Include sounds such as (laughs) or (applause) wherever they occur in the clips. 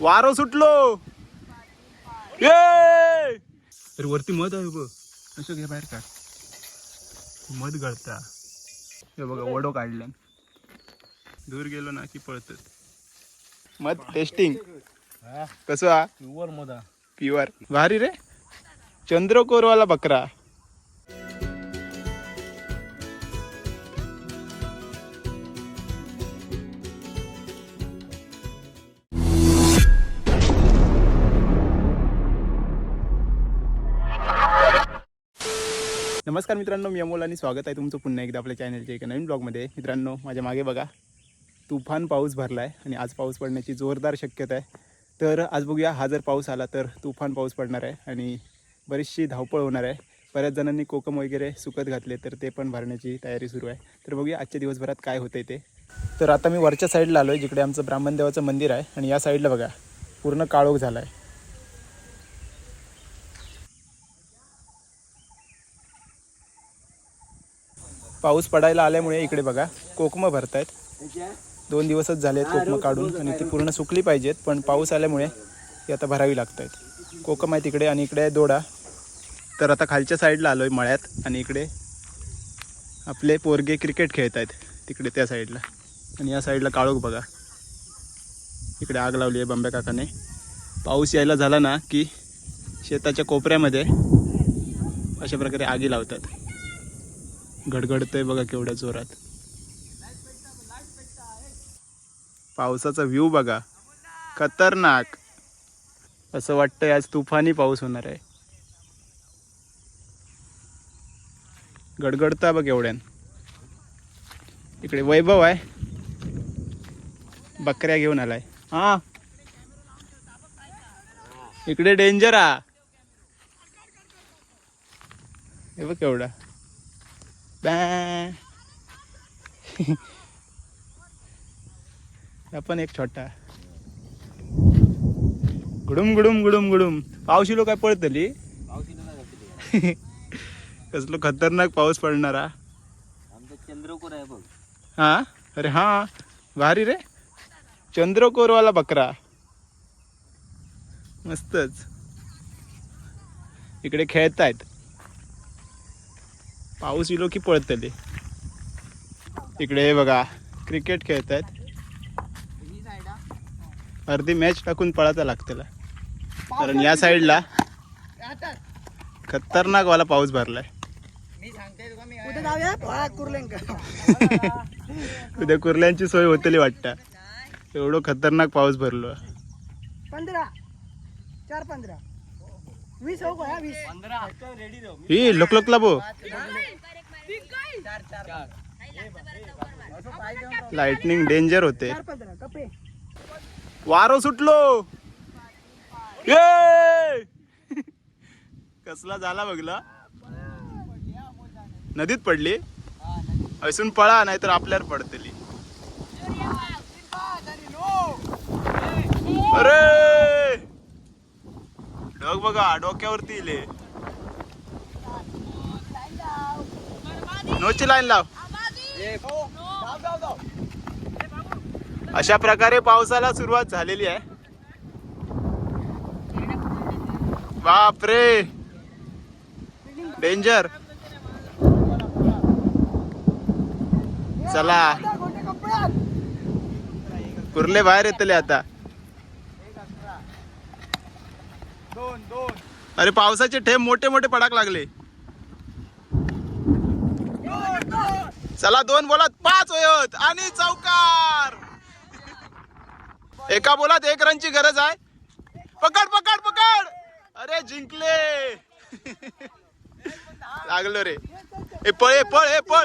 वारो सुटलो. ये! अरे वरती मध आहे बघ. असं घे बाहेर काढ. मध गळता. हे बघा वडो काढल्या दूर गेलो ना की पळत मध टेस्टिंग कसं हा? प्युअर मधा प्युअर भारी रे. चंद्रकोरवाला बकरा. नमस्कार मित्रांनो मी अमोल आणि स्वागत आहे तुमचं पुन्हा एकदा आपल्या चॅनलच्या एका नवीन ब्लॉगमध्ये मित्रांनो माझ्या मागे बघा तुफान पाऊस भरला आहे आणि आज पाऊस पडण्याची जोरदार शक्यता आहे. तर आज बघूया हा जर पाऊस आला तर तुफान पाऊस पडणार आहे आणि बरीचशी धावपळ होणार आहे. बऱ्याच जणांनी कोकम वगैरे सुकत घातले तर ते पण भरण्याची तयारी सुरू आहे. तर बघूया आजच्या दिवसभरात काय होतंय ते. तर आता मी वरच्या साईडला आलो आहे जिकडे आमचं ब्राह्मण देवाचं मंदिर आहे. आणि या साईडला बघा पूर्ण काळोख झाला आहे पाऊस पडायला आल्यामुळे इकडे बघा कोकमं आहेत दोन दिवसच झाले आहेत कोकमं काढून आणि ती पूर्ण सुकली पाहिजेत पण पाऊस आल्यामुळे ती आता भरावी लागत आहेत कोकम आहे तिकडे आणि इकडे आहे दोडा. तर आता खालच्या साईडला आलो आहे मळ्यात आणि इकडे आपले पोरगे क्रिकेट खेळत आहेत तिकडे त्या साईडला. आणि या साईडला काळोख बघा. इकडे आग लावली आहे बंब्या काकाने. पाऊस यायला झाला ना की शेताच्या कोपऱ्यामध्ये अशा प्रकारे आगी लावतात. गडगडतंय बघा केवढ्या जोरात. पावसाचा व्ह्यू बघा. खतरनाक. असं वाटतंय आज तुफानी पाऊस होणार आहे. गडगडता बघ एवढ्यान. इकडे वैभव आहे. बकऱ्या घेऊन आलाय. हा. इकडे डेंजर हा हे बघ हा (laughs) पण एक छोटा. गुडुम गुडुम गुडुम गुडुम. पावशिलो काय पळतली (laughs) कसलो खतरनाक पाऊस पडणारा आमचं चंद्रकोर आहे बघ. हा? अरे हा. भारी रे. चंद्रकोरवाला बकरा. मस्तच. इकडे खेळतायत. पाऊस इलो की पळतले. इकडे हे बघा क्रिकेट खेळतायत. अर्धी मॅच टाकून पळायचा लागतेला कारण या साईडला खतरनाक वाला पाऊस भरलाय. उद्या कुर्ल्यांची सोय होतली वाटतं. एवढं खतरनाक पाऊस भरलो. पंधरा. चार पंधरा. वीस हो वीस. ही लोक लोकला बो लाइटनिंग डेंजर होते. वारो सुटलो. ये (laughs) कसला झाला बघला. नदीत पडली. असून पळा नाहीतर आपल्यावर पडतली. अरे! ढग बघा डोक्यावरती इले. नोची लाईन लाव. अशा प्रकारे पावसाला सुरुवात झालेली आहे. बापरे. डेंजर. चला. कुर्ले बाहेर येतले आता. अरे पावसाचे ठेम मोठे मोठे पडाक लागले. चला दोन बोलात पाच होत आणि चौकार. एका बोलात एक रनची गरज आहे. पकड पकड पकड. अरे जिंकले. लागलो रे. ए पळ ए पळ ए पळ.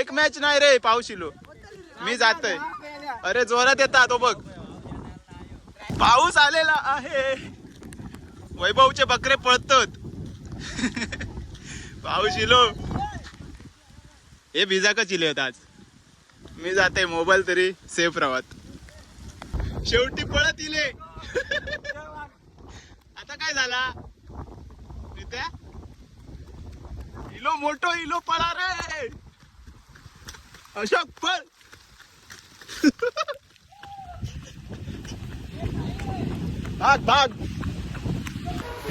एक मॅच नाही रे पावशिलो मी जातोय. अरे जोरात येता तो बघ. पाऊस आलेला आहे. वैभवचे बकरे पळतात. पाऊस इलो हे भिजा का चिले आज. मी जाते मोबाईल तरी सेफ राहत. शेवटी पळत इले. आता काय झाला? रित्या इलो मोठो इलो पळा रे. अशोक पळ. भाग भाग.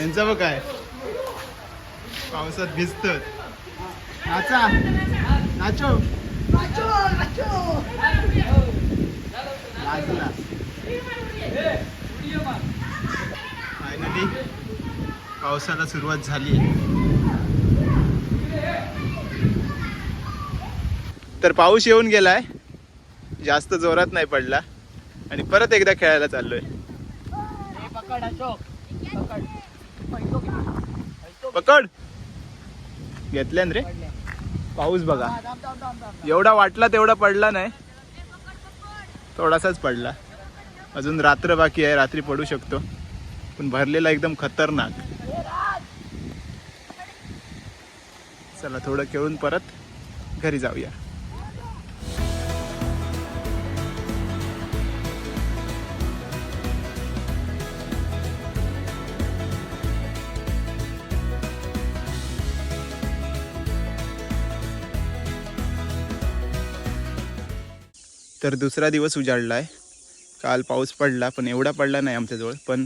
यांचं बघ काय. पावसात भिजत नाचा. नाचो. नाचो नाचो. लाजला फायनली पावसाला सुरुवात झाली. तर पाऊस येऊन गेलाय. जास्त जोरात नाही पडला. आणि परत एकदा खेळायला चाललोय. पकड. अशोक घेतल्यान रे. पाऊस बघा. एवढा वाटला तेवढा पडला नाही. थोडासाच पडला. अजून रात्र बाकी आहे रात्री पडू शकतो. पण भरलेला एकदम खतरनाक. चला थोडं खेळून परत घरी जाऊया. तर दुसरा दिवस उजाडला आहे काल पाऊस पडला पण एवढा पडला नाही आमच्याजवळ. पण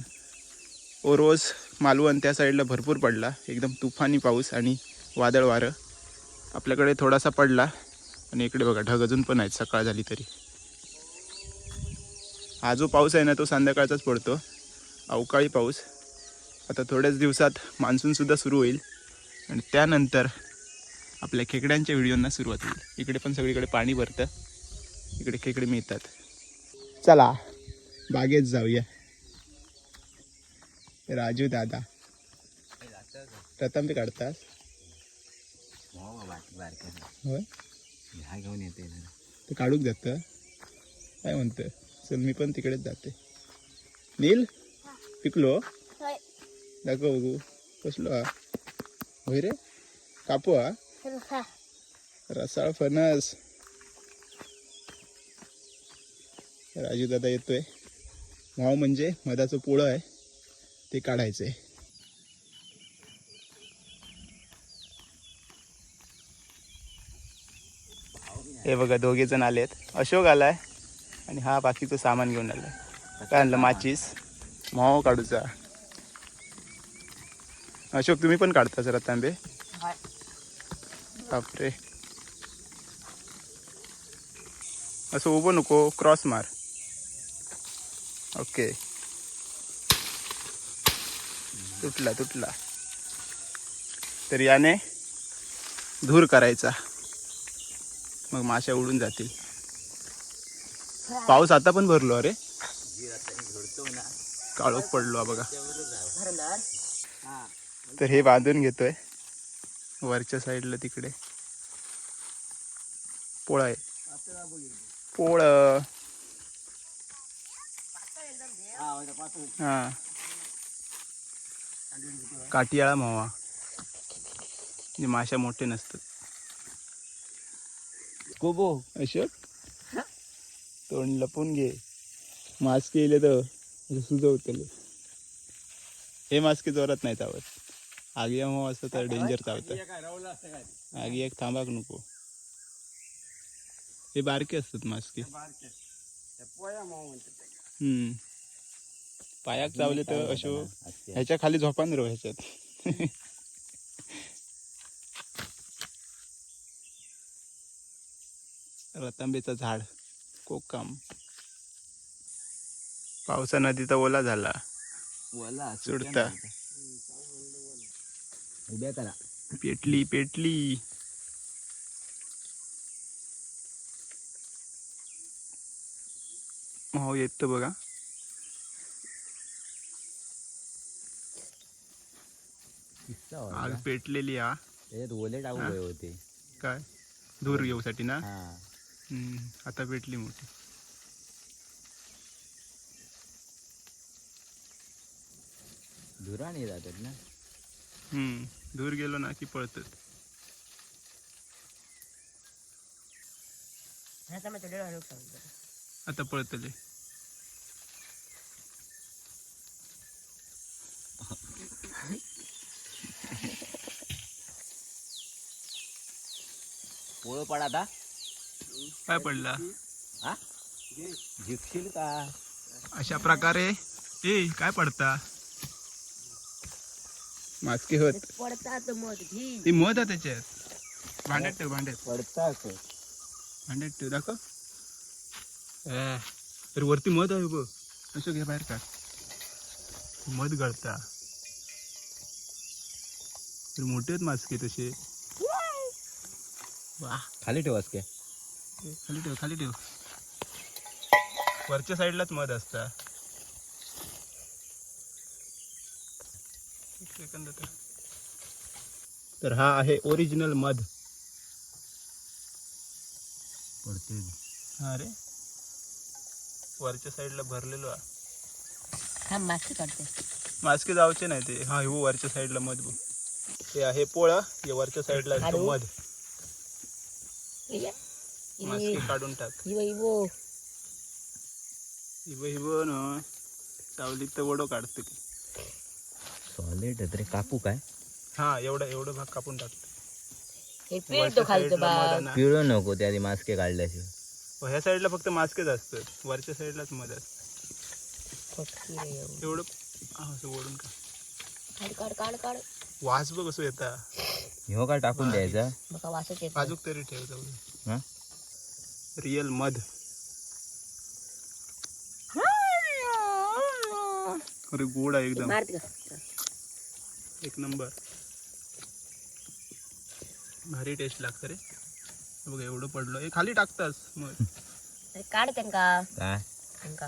ओरोस मालवण त्या साईडला भरपूर पडला. एकदम तुफानी पाऊस आणि वादळ वारं. आपल्याकडे थोडासा पडला. आणि इकडे बघा ढग अजून पण आहेत सकाळ झाली तरी. हा जो पाऊस आहे ना तो संध्याकाळचाच पडतो. अवकाळी पाऊस. आता थोड्याच दिवसात मान्सूनसुद्धा सुरू होईल. आणि त्यानंतर आपल्या खेकड्यांच्या व्हिडिओंना सुरुवात होईल. इकडे पण सगळीकडे पाणी भरतं. इकडे खेकडे मिळतात. चला बागेत जाऊया. राजू दादा. प्रथम ते ह्या? घेऊन येते ते काढूक जातं काय म्हणतं? चल मी पण तिकडेच जाते. नील पिकलो? दाखव बघू. कसलो हा. होय रे? कापू हा. रसाळ फणस. राजू दादा येतोय. भाव म्हणजे मधाचं पोळं आहे ते काढायचंय. हे बघा दोघे जण आलेत. अशोक आलाय आणि हा बाकीचं सामान घेऊन आलाय. काय आणलं? माचीस. माव काढूचा. अशोक तुम्ही पण काढता जरा तांबे. बापरे. असं उभं नको क्रॉस मार. ओके. तुटला तुटला. तर याने धूर करायचा. मग माश्या उडून जातील. पाऊस आता पण भरलो अरे. काळोख पडलो बघा. तर हे बांधून घेतोय. वरच्या साईडला तिकडे. पोळ आहे. पोळ. हा. काटियाळा मावा. जे माशा मोठे नसतात. कोबो. अशोक तोंड लपून घे. मास्क येले तर सुजवतले हे मास्क जोरात नाही चावत. आगी मग असं तर डेंजर चावतं. आगी एक थांबाक नको. हे बारके असतात मास्के. हम्म. पायाक चावले तर अशोक ह्याच्या खाली झोपान रो ह्याच्यात. (laughs) रतांबेचं झाड कोकम. पावसा नदीचा ओला झाला. वला सुटता उद्या करा. पेटली पेटली. हो येत बघा. आग पेटलेली हा. त्याच्यात ओले टाकू. होते. काय? धूर येऊसाठी ना? हा. हम्म, आता पेटली मोठी. धुराणी जातात ना? हम्म. धूर गेलो ना की पळतात आता पळतले पडा आता. काय पडला? हा? का? अशा प्रकारे. ए काय पडता? मास्के होत. पडतात मध घी. ते मध आहे त्याच्यात. भांड्यात ठेव भांड्यात पडता भांड्यात ठेव दाखव. ए, तर वरती मध आहे बघ. असं घे बाहेर काढ मध गळता तर मोठे आहेत मास्के तसे. वा. खाली ठेवास काय खाली ठेव खाली ठेव. वरच्या साईडलाच मध असता. एक सेकंद आता. तर हा आहे ओरिजिनल मध. पडते हा रे. वरच्या साईडला भरलेलो हा. हा मासे काढते. मास्के जावचे नाही ते. हा हो वरच्या साईडला मध बघ. ते आहे पोळा हे वरच्या साईडला? मध. मास्के काढून टाक. हिवो हिब हिब न सावलीत तर वडो काढतो की सॉलिड रे कापू काय? हा एवढा एवढं भाग कापून टाकतो हे वरच्या पिळतो खालचं ना. पिळू नको त्या आधी मास्के काढल्याशिवाय. हो, ह्या साईडला फक्त मास्कच असतात वरच्या साईडलाच मध. असतं एवढं. एवढं असं ओढून का काढ काढ काढ काढ. वास बघ कसं येता. ह्यो काय टाकून द्यायचा? बघा वासच येत बाजूक तरी ठेव जाऊ हा? रिअल मध अरे गोड आहे एकदम. मारते का एक नंबर. भारी टेस्ट लागतं रे. बघ एवढं पडलं. हे खाली टाकतास. मग. अरे काढ त्यांका. काय त्यांका.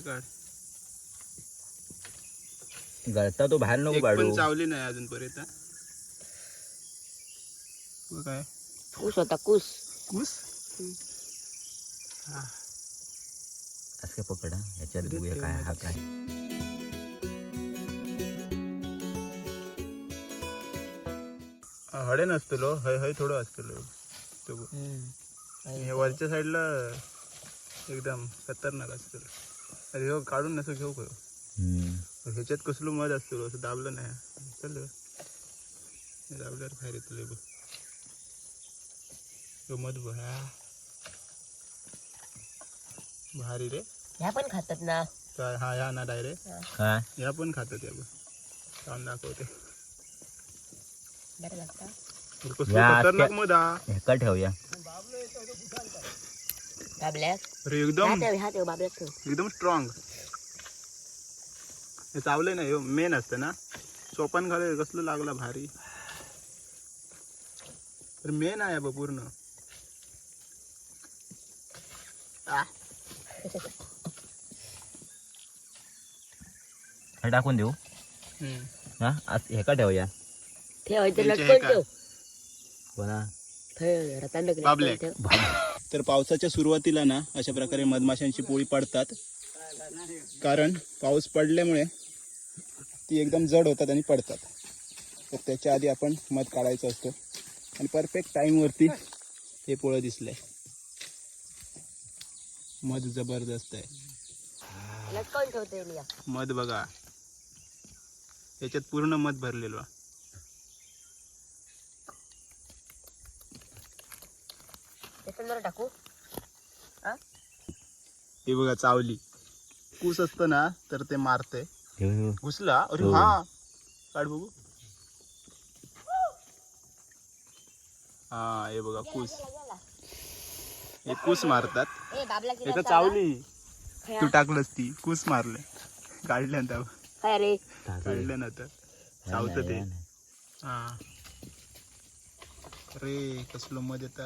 काढ. गळता तो बाहेर नको एक पाडू. पण चावली नाही अजूनपर्यंत. हा. बघ काय? कुस होता कुस. कुस? हा. असं पकडा ह्याच्यात बघूया काय हा काय. हडे नसतलो हय हय थोडं असतलो. तो. हे वरच्या साईडला एकदम खतरनाक असतलो. अरे हो काढून नसं घेऊ हम्म. ह्याच्यात कसलं मध असतो असं दाबलं नाही. चल. हे दाबल्यावर बाहेर येतो बघ. तो मध बघ हा. भारी रे. ह्या पण खातात ना. काय? हा ह्या ना डायरेक्ट काय? ह्या पण खातात या बघ. खाऊन दाखवते. बरं लागतं. तर कसलं या खतरनाक त्या- मध हा. ह्याका ठेवूया. बाबल्यात. अरे ह्या एकदम ठेव ह्या ठेव बाबल्यात ठेव. एकदम स्ट्रॉंग हे चावलंय ना हे मेन असतं ना. चोपान घाले कसलं लागला भारी. तर मेन आहे बा पूर्ण आ. हे टाकून देऊ. हम्म. हा? आज ठेवूया? हे लटकन का? ठेव. कोणा? ठेव रतांड बाबल्यात. ठेव. तर पावसाच्या सुरुवातीला ना अशा प्रकारे मधमाशांची पोळी पडतात. कारण पाऊस पडल्यामुळे ती एकदम जड होतात आणि पडतात. तर त्याच्या आधी आपण मध काढायचं असतो. आणि परफेक्ट टाईमवरती हे पोळं दिसलंय. मध जबरदस्त आहे. ठेवते मध बघा. याच्यात पूर्ण मध भरलेलो टाकू. हा? हे बघा चावली. कूस असतं ना तर ते मारते. घुसला? अरे हो. हा. काढ बघू. हा हे बघा कूस. हे कूस मारतात. चावली. तू टाकलंस ती. कूस मारले काढल्यानंतर काय रे. टाकू. काढल्यानंतर ह्या चावतं ते. हा. अरे कसलं मध येतं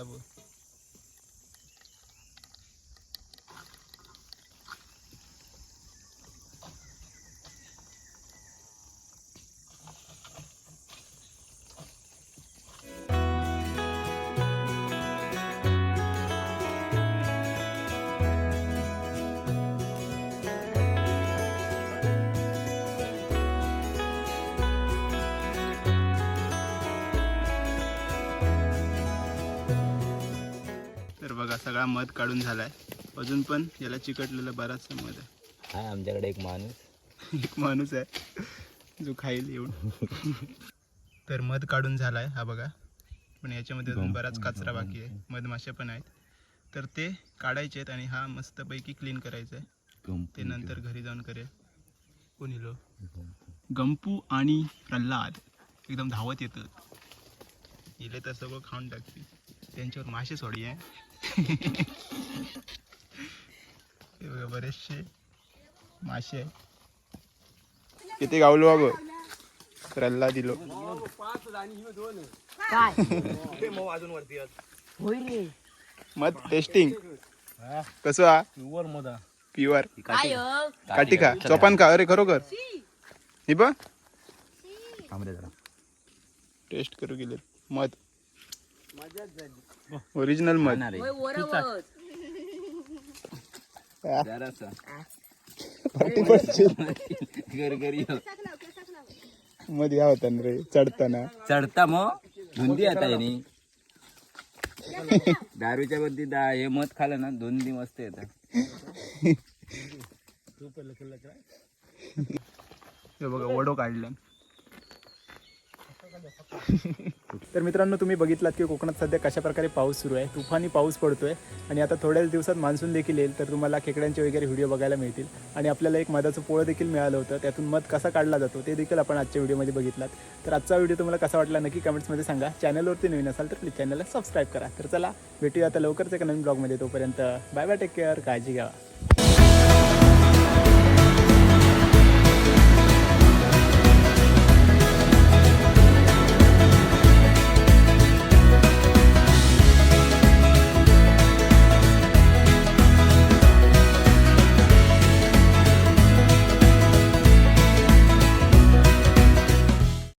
सगळा मध काढून झालाय. अजून पण याला चिकटलेला बराचसा मध आहे. हाय आमच्याकडे एक माणूस. (laughs) एक माणूस आहे. जो खाईल येऊन. (laughs) तर मध काढून झालाय हा बघा. पण याच्यामध्ये अजून बराच कचरा बाकी आहे. मधमाशा पण आहेत. तर ते काढायचे आहेत आणि हा मस्तपैकी क्लीन करायचा आहे. ते नंतर घरी जाऊन करेल. कोण इलो? गंपू आणि प्रल्हाद. एकदम धावत येतात. इले तर सगळं खाऊन टाकते त्यांच्यावर मासे सोडी आहे हे. (laughs) बरेचसे मासे किती गावलो बाबा? प्रल्हाद दिलो. काय? होईल रे. मग टेस्टिंग कसं हा? प्युअर काय हो? काठी खा चोपान खा अरे खरोखर. हे जरा. टेस्ट करू गेले मध. ओरिजिनल मध होय, वरवत. जरासा. पाठी पडशील गरगरी मध या होता ना रे चढताना. चढता मग धुंदी आता यानी दारूच्या बद्दल दा हे मध खाल्लं ना धुंदी मस्त येतात हे बघा वडो काढला. (laughs) तर मित्रांनो तुम्ही बघितलात की कोकणात सध्या कशा प्रकारे पाऊस सुरू आहे. तुफानी पाऊस पडतोय आणि आता थोड्याच दिवसात मान्सून देखील येईल तर तुम्हाला खेकड्यांचे वगैरे व्हिडिओ बघायला मिळतील. आणि आपल्याला एक मधाचं पोळं देखील मिळालं होतं. त्यातून मध कसा काढला जातो ते देखील आपण आजच्या व्हिडिओमध्ये बघितलात. तर आजचा व्हिडिओ तुम्हाला कसा वाटला नक्की कमेंट्समध्ये सांगा. चॅनलवरती नवीन असाल तर प्लीज चॅनलला सबस्क्राईब करा. तर चला भेटूया आता लवकरच एका नवीन ब्लॉगमध्ये. तोपर्यंत बाय बाय टेक केअर काळजी घ्या.